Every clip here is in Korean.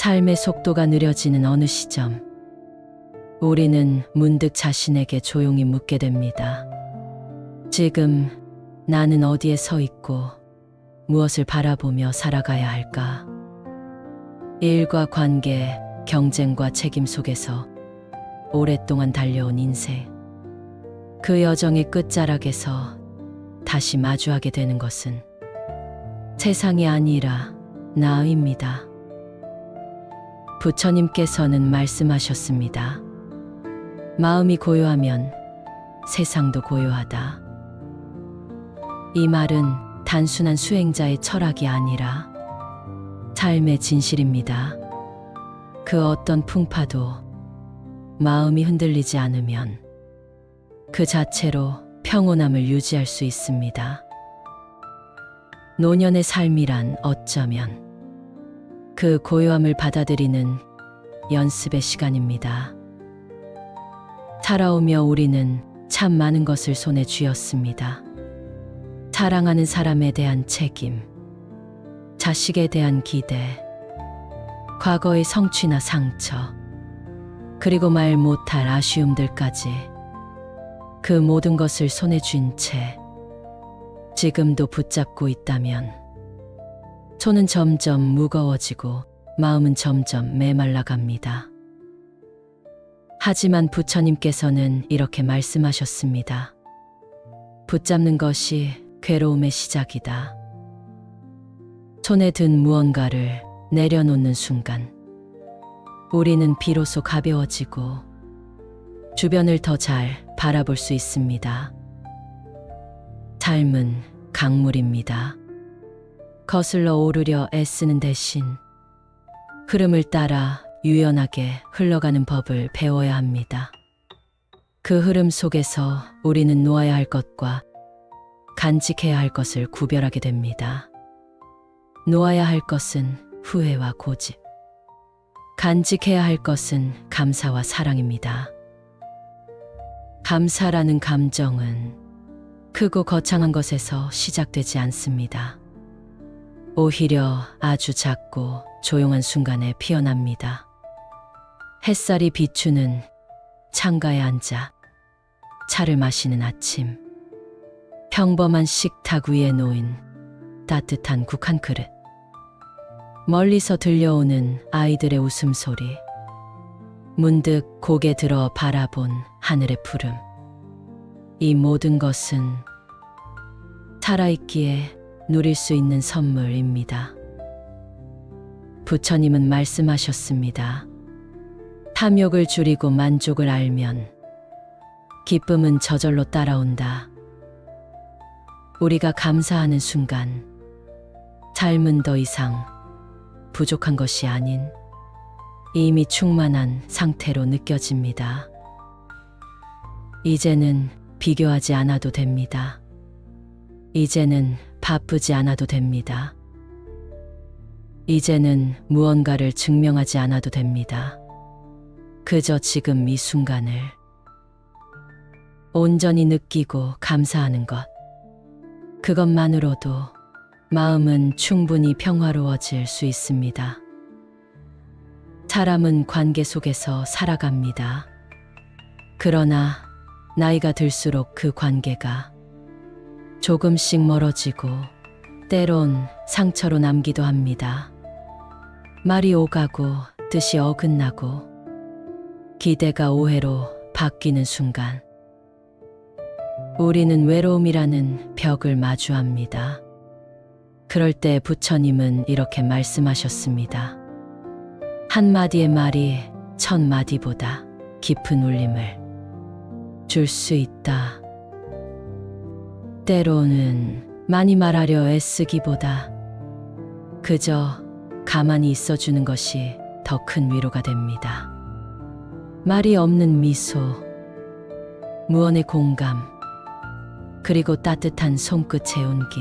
삶의 속도가 느려지는 어느 시점, 우리는 문득 자신에게 조용히 묻게 됩니다. 지금 나는 어디에 서 있고 무엇을 바라보며 살아가야 할까? 일과 관계, 경쟁과 책임 속에서 오랫동안 달려온 인생. 그 여정의 끝자락에서 다시 마주하게 되는 것은 세상이 아니라 나입니다. 부처님께서는 말씀하셨습니다. 마음이 고요하면 세상도 고요하다. 이 말은 단순한 수행자의 철학이 아니라 삶의 진실입니다. 그 어떤 풍파도 마음이 흔들리지 않으면 그 자체로 평온함을 유지할 수 있습니다. 노년의 삶이란 어쩌면 그 고요함을 받아들이는 연습의 시간입니다. 살아오며 우리는 참 많은 것을 손에 쥐었습니다. 사랑하는 사람에 대한 책임, 자식에 대한 기대, 과거의 성취나 상처, 그리고 말 못할 아쉬움들까지 그 모든 것을 손에 쥔 채 지금도 붙잡고 있다면 손은 점점 무거워지고 마음은 점점 메말라 갑니다. 하지만 부처님께서는 이렇게 말씀하셨습니다. 붙잡는 것이 괴로움의 시작이다. 손에 든 무언가를 내려놓는 순간, 우리는 비로소 가벼워지고 주변을 더 잘 바라볼 수 있습니다. 삶은 강물입니다. 거슬러 오르려 애쓰는 대신 흐름을 따라 유연하게 흘러가는 법을 배워야 합니다. 그 흐름 속에서 우리는 놓아야 할 것과 간직해야 할 것을 구별하게 됩니다. 놓아야 할 것은 후회와 고집, 간직해야 할 것은 감사와 사랑입니다. 감사라는 감정은 크고 거창한 것에서 시작되지 않습니다. 오히려 아주 작고 조용한 순간에 피어납니다. 햇살이 비추는 창가에 앉아 차를 마시는 아침. 평범한 식탁 위에 놓인 따뜻한 국 한 그릇. 멀리서 들려오는 아이들의 웃음소리. 문득 고개 들어 바라본 하늘의 푸름. 이 모든 것은 살아있기에 누릴 수 있는 선물입니다. 부처님은 말씀하셨습니다. 탐욕을 줄이고 만족을 알면 기쁨은 저절로 따라온다. 우리가 감사하는 순간 삶은 더 이상 부족한 것이 아닌 이미 충만한 상태로 느껴집니다. 이제는 비교하지 않아도 됩니다. 이제는 바쁘지 않아도 됩니다. 이제는 무언가를 증명하지 않아도 됩니다. 그저 지금 이 순간을 온전히 느끼고 감사하는 것. 그것만으로도 마음은 충분히 평화로워질 수 있습니다. 사람은 관계 속에서 살아갑니다. 그러나 나이가 들수록 그 관계가 조금씩 멀어지고 때론 상처로 남기도 합니다. 말이 오가고 뜻이 어긋나고 기대가 오해로 바뀌는 순간 우리는 외로움이라는 벽을 마주합니다. 그럴 때 부처님은 이렇게 말씀하셨습니다. 한마디의 말이 천마디보다 깊은 울림을 줄 수 있다. 때로는 많이 말하려 애쓰기보다 그저 가만히 있어주는 것이 더 큰 위로가 됩니다. 말이 없는 미소, 무언의 공감, 그리고 따뜻한 손끝의 온기.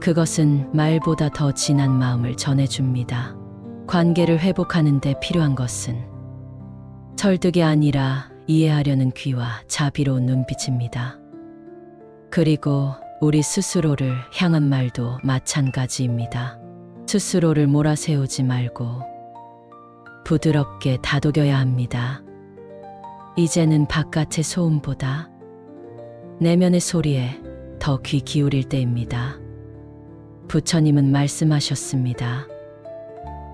그것은 말보다 더 진한 마음을 전해줍니다. 관계를 회복하는 데 필요한 것은 설득이 아니라 이해하려는 귀와 자비로운 눈빛입니다. 그리고 우리 스스로를 향한 말도 마찬가지입니다. 스스로를 몰아세우지 말고 부드럽게 다독여야 합니다. 이제는 바깥의 소음보다 내면의 소리에 더 귀 기울일 때입니다. 부처님은 말씀하셨습니다.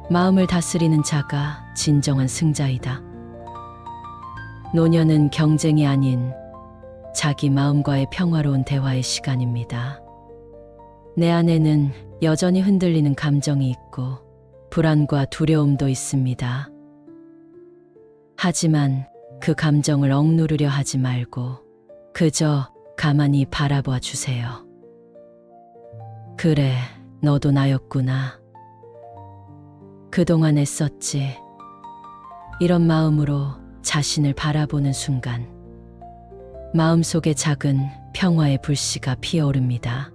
마음을 다스리는 자가 진정한 승자이다. 노년은 경쟁이 아닌 자기 마음과의 평화로운 대화의 시간입니다. 내 안에는 여전히 흔들리는 감정이 있고 불안과 두려움도 있습니다. 하지만 그 감정을 억누르려 하지 말고 그저 가만히 바라봐 주세요. 그래, 너도 나였구나. 그동안 애썼지. 이런 마음으로 자신을 바라보는 순간 마음속에 작은 평화의 불씨가 피어오릅니다.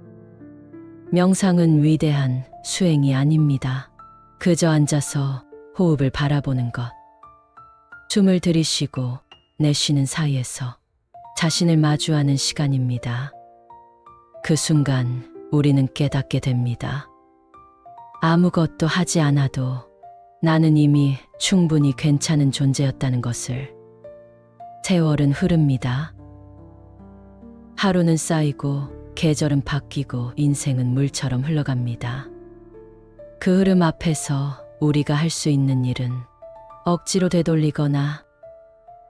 명상은 위대한 수행이 아닙니다. 그저 앉아서 호흡을 바라보는 것. 숨을 들이쉬고 내쉬는 사이에서 자신을 마주하는 시간입니다. 그 순간 우리는 깨닫게 됩니다. 아무것도 하지 않아도 나는 이미 충분히 괜찮은 존재였다는 것을. 세월은 흐릅니다. 하루는 쌓이고 계절은 바뀌고 인생은 물처럼 흘러갑니다. 그 흐름 앞에서 우리가 할 수 있는 일은 억지로 되돌리거나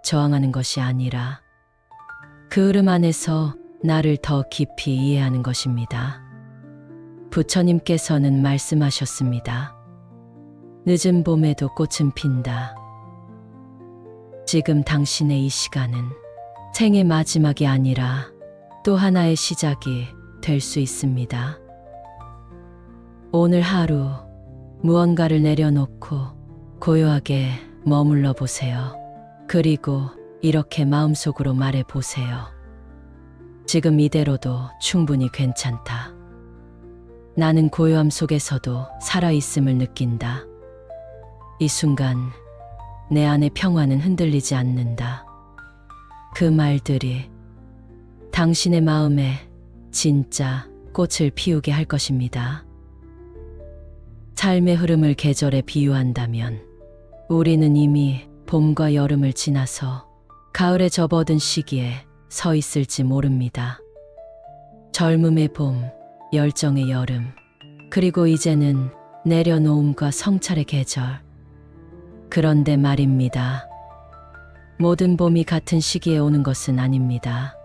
저항하는 것이 아니라 그 흐름 안에서 나를 더 깊이 이해하는 것입니다. 부처님께서는 말씀하셨습니다. 늦은 봄에도 꽃은 핀다. 지금 당신의 이 시간은 생의 마지막이 아니라 또 하나의 시작이 될 수 있습니다. 오늘 하루 무언가를 내려놓고 고요하게 머물러 보세요. 그리고 이렇게 마음속으로 말해 보세요. 지금 이대로도 충분히 괜찮다. 나는 고요함 속에서도 살아있음을 느낀다. 이 순간 내 안의 평화는 흔들리지 않는다. 그 말들이 당신의 마음에 진짜 꽃을 피우게 할 것입니다. 삶의 흐름을 계절에 비유한다면 우리는 이미 봄과 여름을 지나서 가을에 접어든 시기에 서 있을지 모릅니다. 젊음의 봄, 열정의 여름, 그리고 이제는 내려놓음과 성찰의 계절. 그런데 말입니다. 모든 봄이 같은 시기에 오는 것은 아닙니다.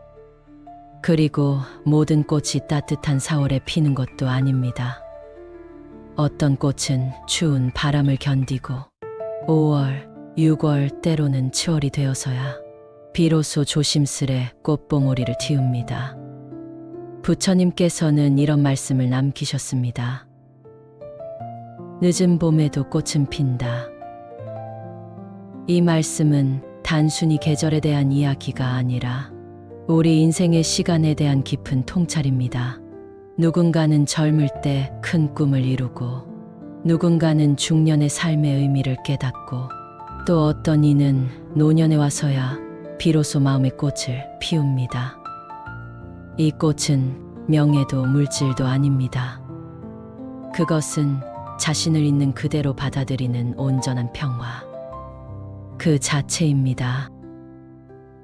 그리고 모든 꽃이 따뜻한 4월에 피는 것도 아닙니다. 어떤 꽃은 추운 바람을 견디고 5월, 6월 때로는 7월이 되어서야 비로소 조심스레 꽃봉오리를 틔웁니다. 부처님께서는 이런 말씀을 남기셨습니다. 늦은 봄에도 꽃은 핀다. 이 말씀은 단순히 계절에 대한 이야기가 아니라 우리 인생의 시간에 대한 깊은 통찰입니다. 누군가는 젊을 때 큰 꿈을 이루고 누군가는 중년의 삶의 의미를 깨닫고 또 어떤 이는 노년에 와서야 비로소 마음의 꽃을 피웁니다. 이 꽃은 명예도 물질도 아닙니다. 그것은 자신을 있는 그대로 받아들이는 온전한 평화. 그 자체입니다.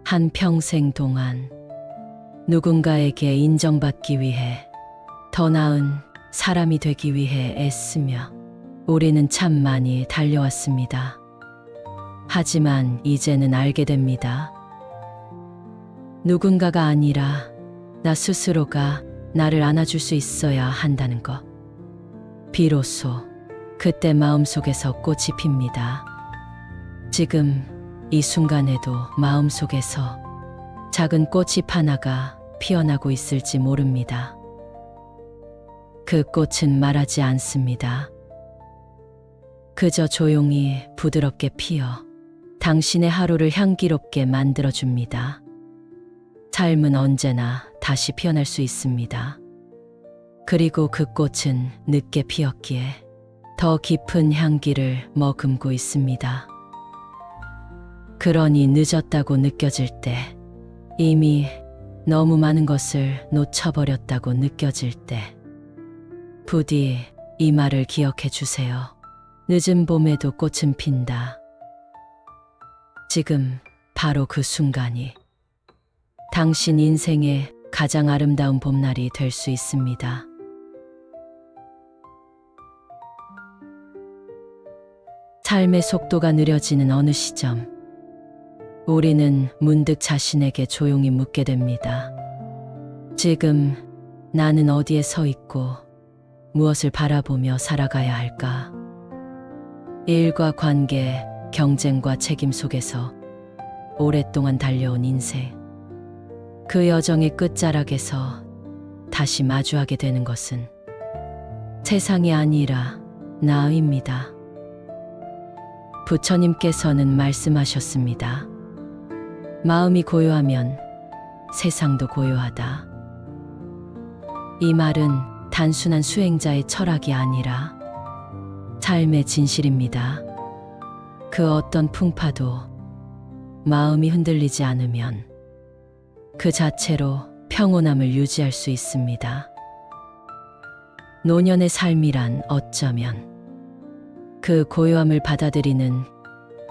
한 평생 동안 누군가에게 인정받기 위해 더 나은 사람이 되기 위해 애쓰며 우리는 참 많이 달려왔습니다. 하지만 이제는 알게 됩니다. 누군가가 아니라 나 스스로가 나를 안아줄 수 있어야 한다는 것. 비로소 그때 마음속에서 꽃이 핍니다. 지금 이 순간에도 마음속에서 작은 꽃이 하나가 피어나고 있을지 모릅니다. 그 꽃은 말하지 않습니다. 그저 조용히 부드럽게 피어 당신의 하루를 향기롭게 만들어줍니다. 삶은 언제나 다시 피어날 수 있습니다. 그리고 그 꽃은 늦게 피었기에 더 깊은 향기를 머금고 있습니다. 그러니 늦었다고 느껴질 때, 이미 너무 많은 것을 놓쳐버렸다고 느껴질 때, 부디 이 말을 기억해 주세요. 늦은 봄에도 꽃은 핀다. 지금 바로 그 순간이 당신 인생의 가장 아름다운 봄날이 될 수 있습니다. 삶의 속도가 느려지는 어느 시점, 우리는 문득 자신에게 조용히 묻게 됩니다. 지금 나는 어디에 서 있고 무엇을 바라보며 살아가야 할까? 일과 관계, 경쟁과 책임 속에서 오랫동안 달려온 인생. 그 여정의 끝자락에서 다시 마주하게 되는 것은 세상이 아니라 나입니다. 부처님께서는 말씀하셨습니다. 마음이 고요하면 세상도 고요하다. 이 말은 단순한 수행자의 철학이 아니라 삶의 진실입니다. 그 어떤 풍파도 마음이 흔들리지 않으면 그 자체로 평온함을 유지할 수 있습니다. 노년의 삶이란 어쩌면 그 고요함을 받아들이는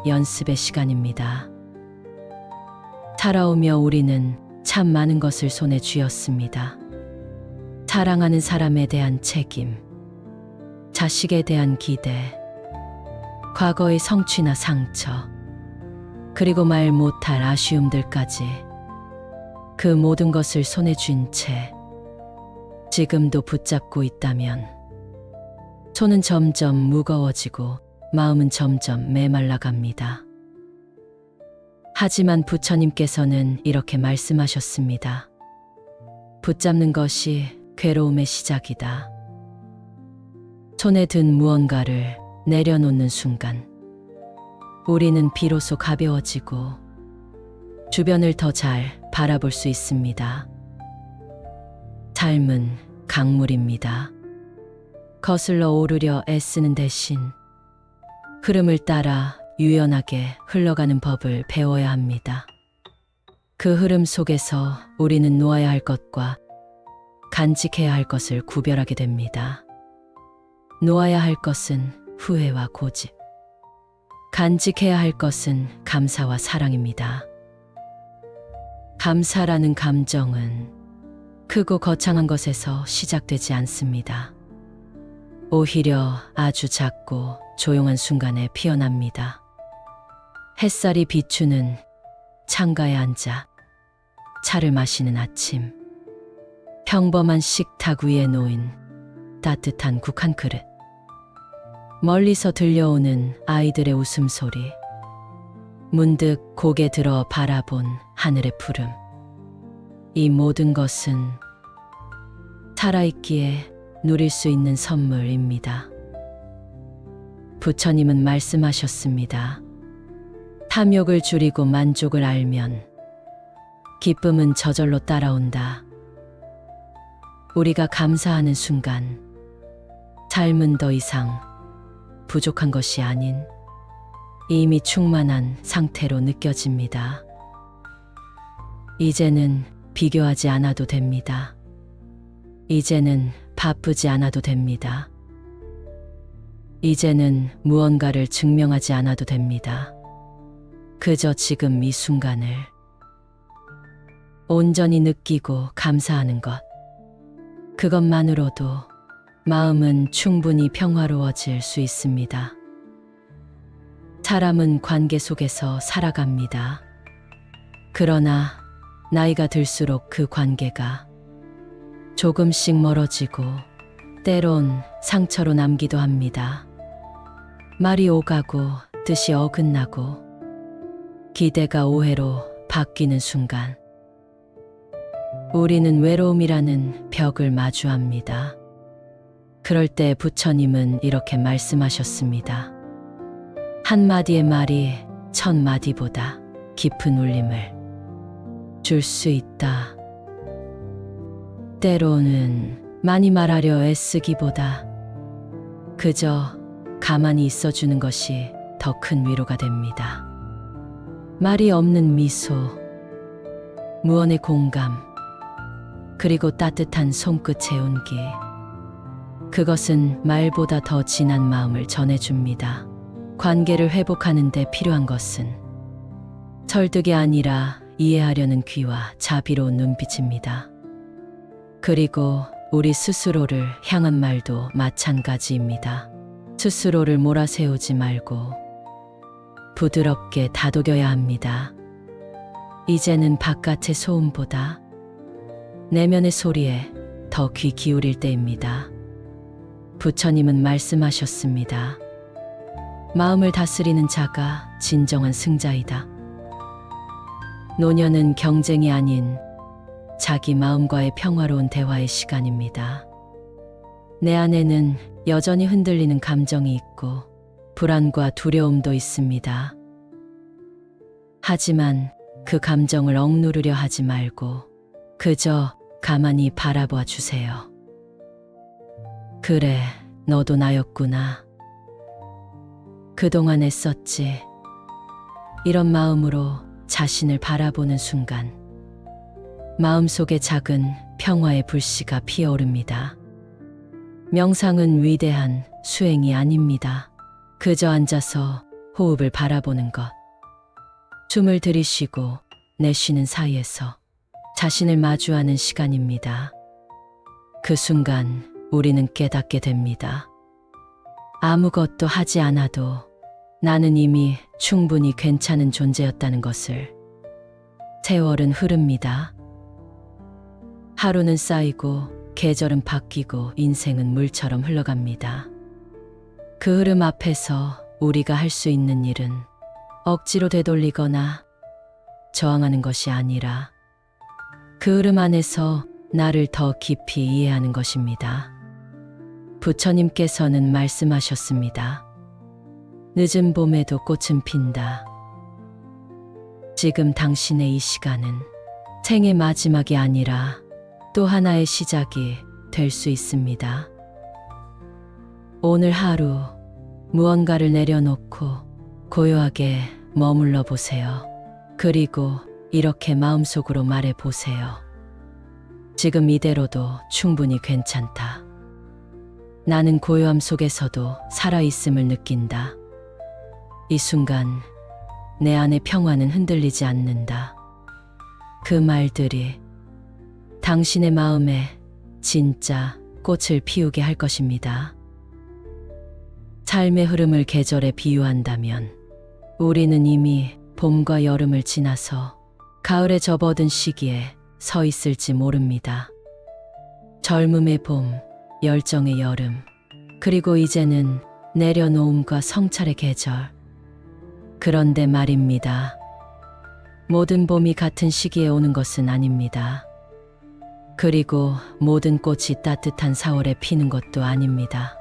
연습의 시간입니다. 살아오며 우리는 참 많은 것을 손에 쥐었습니다. 사랑하는 사람에 대한 책임, 자식에 대한 기대, 과거의 성취나 상처, 그리고 말 못할 아쉬움들까지 그 모든 것을 손에 쥔 채 지금도 붙잡고 있다면 손은 점점 무거워지고 마음은 점점 메말라 갑니다. 하지만 부처님께서는 이렇게 말씀하셨습니다. 붙잡는 것이 괴로움의 시작이다. 손에 든 무언가를 내려놓는 순간, 우리는 비로소 가벼워지고 주변을 더 잘 바라볼 수 있습니다. 삶은 강물입니다. 거슬러 오르려 애쓰는 대신 흐름을 따라 유연하게 흘러가는 법을 배워야 합니다. 그 흐름 속에서 우리는 놓아야 할 것과 간직해야 할 것을 구별하게 됩니다. 놓아야 할 것은 후회와 고집, 간직해야 할 것은 감사와 사랑입니다. 감사라는 감정은 크고 거창한 것에서 시작되지 않습니다. 오히려 아주 작고 조용한 순간에 피어납니다. 햇살이 비추는 창가에 앉아 차를 마시는 아침. 평범한 식탁 위에 놓인 따뜻한 국 한 그릇. 멀리서 들려오는 아이들의 웃음소리. 문득 고개 들어 바라본 하늘의 푸름. 이 모든 것은 살아있기에 누릴 수 있는 선물입니다. 부처님은 말씀하셨습니다. 탐욕을 줄이고 만족을 알면 기쁨은 저절로 따라온다. 우리가 감사하는 순간 삶은 더 이상 부족한 것이 아닌 이미 충만한 상태로 느껴집니다. 이제는 비교하지 않아도 됩니다. 이제는 바쁘지 않아도 됩니다. 이제는 무언가를 증명하지 않아도 됩니다. 그저 지금 이 순간을 온전히 느끼고 감사하는 것. 그것만으로도 마음은 충분히 평화로워질 수 있습니다. 사람은 관계 속에서 살아갑니다. 그러나 나이가 들수록 그 관계가 조금씩 멀어지고 때론 상처로 남기도 합니다. 말이 오가고 뜻이 어긋나고 기대가 오해로 바뀌는 순간 우리는 외로움이라는 벽을 마주합니다. 그럴 때 부처님은 이렇게 말씀하셨습니다. 한마디의 말이 천마디보다 깊은 울림을 줄 수 있다. 때로는 많이 말하려 애쓰기보다 그저 가만히 있어주는 것이 더 큰 위로가 됩니다. 말이 없는 미소, 무언의 공감, 그리고 따뜻한 손끝의 온기. 그것은 말보다 더 진한 마음을 전해줍니다. 관계를 회복하는 데 필요한 것은 설득이 아니라 이해하려는 귀와 자비로운 눈빛입니다. 그리고 우리 스스로를 향한 말도 마찬가지입니다. 스스로를 몰아세우지 말고 부드럽게 다독여야 합니다. 이제는 바깥의 소음보다 내면의 소리에 더 귀 기울일 때입니다. 부처님은 말씀하셨습니다. 마음을 다스리는 자가 진정한 승자이다. 노년은 경쟁이 아닌 자기 마음과의 평화로운 대화의 시간입니다. 내 안에는 여전히 흔들리는 감정이 있고 불안과 두려움도 있습니다. 하지만 그 감정을 억누르려 하지 말고 그저 가만히 바라봐 주세요. 그래, 너도 나였구나. 그동안 애썼지. 이런 마음으로 자신을 바라보는 순간 마음속에 작은 평화의 불씨가 피어오릅니다. 명상은 위대한 수행이 아닙니다. 그저 앉아서 호흡을 바라보는 것. 숨을 들이쉬고 내쉬는 사이에서 자신을 마주하는 시간입니다. 그 순간 우리는 깨닫게 됩니다. 아무것도 하지 않아도 나는 이미 충분히 괜찮은 존재였다는 것을. 세월은 흐릅니다. 하루는 쌓이고 계절은 바뀌고 인생은 물처럼 흘러갑니다. 그 흐름 앞에서 우리가 할 수 있는 일은 억지로 되돌리거나 저항하는 것이 아니라 그 흐름 안에서 나를 더 깊이 이해하는 것입니다. 부처님께서는 말씀하셨습니다. 늦은 봄에도 꽃은 핀다. 지금 당신의 이 시간은 생의 마지막이 아니라 또 하나의 시작이 될 수 있습니다. 오늘 하루 무언가를 내려놓고 고요하게 머물러 보세요. 그리고 이렇게 마음속으로 말해 보세요. 지금 이대로도 충분히 괜찮다. 나는 고요함 속에서도 살아있음을 느낀다. 이 순간 내 안의 평화는 흔들리지 않는다. 그 말들이 당신의 마음에 진짜 꽃을 피우게 할 것입니다. 삶의 흐름을 계절에 비유한다면 우리는 이미 봄과 여름을 지나서 가을에 접어든 시기에 서 있을지 모릅니다. 젊음의 봄, 열정의 여름, 그리고 이제는 내려놓음과 성찰의 계절. 그런데 말입니다. 모든 봄이 같은 시기에 오는 것은 아닙니다. 그리고 모든 꽃이 따뜻한 4월에 피는 것도 아닙니다.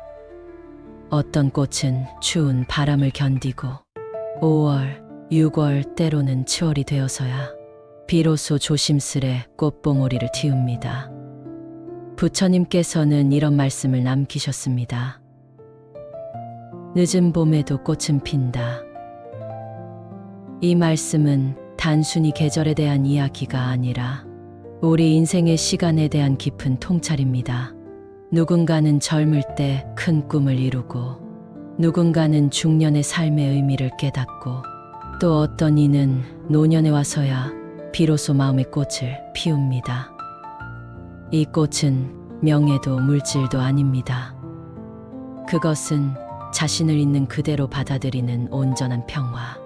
어떤 꽃은 추운 바람을 견디고 5월, 6월 때로는 7월이 되어서야 비로소 조심스레 꽃봉오리를 틔웁니다. 부처님께서는 이런 말씀을 남기셨습니다. 늦은 봄에도 꽃은 핀다. 이 말씀은 단순히 계절에 대한 이야기가 아니라 우리 인생의 시간에 대한 깊은 통찰입니다. 누군가는 젊을 때 큰 꿈을 이루고 누군가는 중년의 삶의 의미를 깨닫고 또 어떤 이는 노년에 와서야 비로소 마음의 꽃을 피웁니다. 이 꽃은 명예도 물질도 아닙니다. 그것은 자신을 있는 그대로 받아들이는 온전한 평화.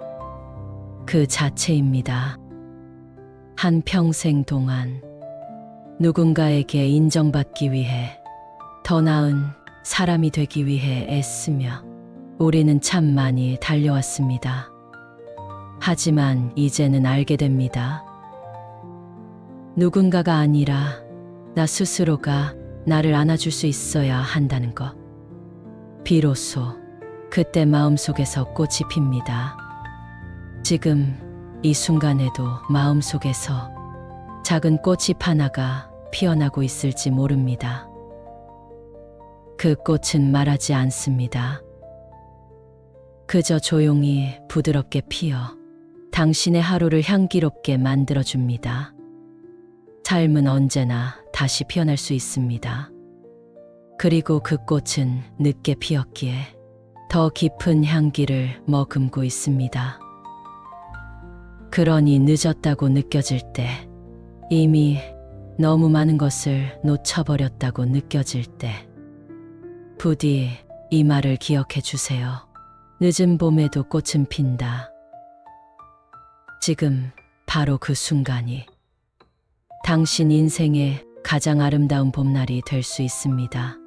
그 자체입니다. 한 평생 동안 누군가에게 인정받기 위해 더 나은 사람이 되기 위해 애쓰며 우리는 참 많이 달려왔습니다. 하지만 이제는 알게 됩니다. 누군가가 아니라 나 스스로가 나를 안아줄 수 있어야 한다는 것. 비로소 그때 마음속에서 꽃이 핍니다. 지금 이 순간에도 마음속에서 작은 꽃이 하나가 피어나고 있을지 모릅니다. 그 꽃은 말하지 않습니다. 그저 조용히 부드럽게 피어 당신의 하루를 향기롭게 만들어줍니다. 삶은 언제나 다시 피어날 수 있습니다. 그리고 그 꽃은 늦게 피었기에 더 깊은 향기를 머금고 있습니다. 그러니 늦었다고 느껴질 때, 이미 너무 많은 것을 놓쳐버렸다고 느껴질 때, 부디 이 말을 기억해 주세요. 늦은 봄에도 꽃은 핀다. 지금 바로 그 순간이 당신 인생의 가장 아름다운 봄날이 될 수 있습니다.